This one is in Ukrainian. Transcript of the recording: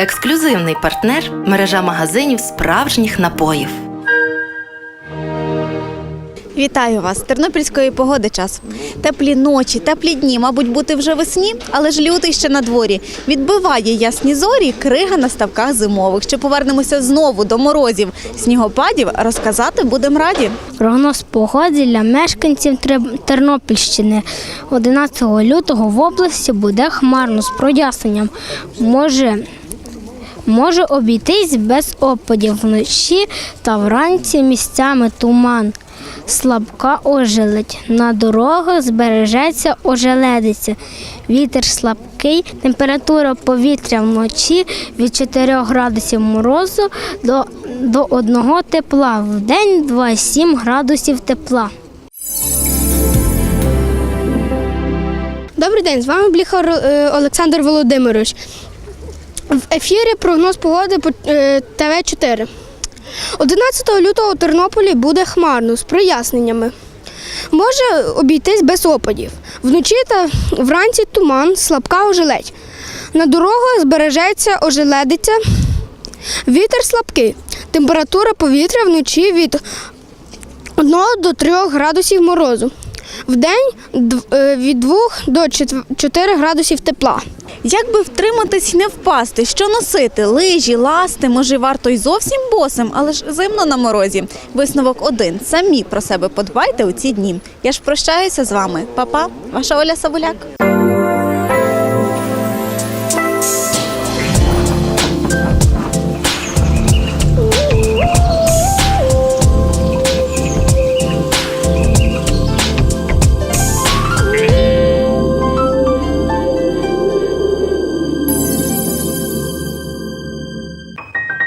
Ексклюзивний партнер мережа магазинів справжніх напоїв. Вітаю вас! Тернопільської погоди час. Теплі ночі, теплі дні, мабуть, бути вже весні, але ж лютий ще на дворі. Відбиває ясні зорі, крига на ставках зимових. Що повернемося знову до морозів, снігопадів, розказати будемо раді. Прогноз погоди для мешканців Тер- Тернопільщини 11 лютого в області буде хмарно з проясненням. Може, може обійтись без опадів вночі та вранці місцями туман. Слабка ожеледь. На дорогах збережеться ожеледиця. Вітер слабкий, температура повітря вночі від 4 градусів морозу до, до 1 тепла. В день 2,7 градусів тепла. Добрий день, з вами Бліхар е, Олександр Володимирович. В ефірі прогноз погоди по е, ТВ4. 11 лютого у Тернополі буде хмарно з проясненнями. Може обійтись без опадів. Вночі та вранці туман, слабка ожеледь. На дорогах збережеться ожеледиця. Вітер слабкий. Температура повітря вночі від 1 до 3 градусів морозу. Вдень дв- е, від 2 до 4 градусів тепла. Як би втриматись і не впасти? Що носити? Лижі, ласти, може варто й зовсім босим, але ж зимно на морозі. Висновок один. Самі про себе подбайте у ці дні. Я ж прощаюся з вами. Па-па, ваша Оля Савуляк.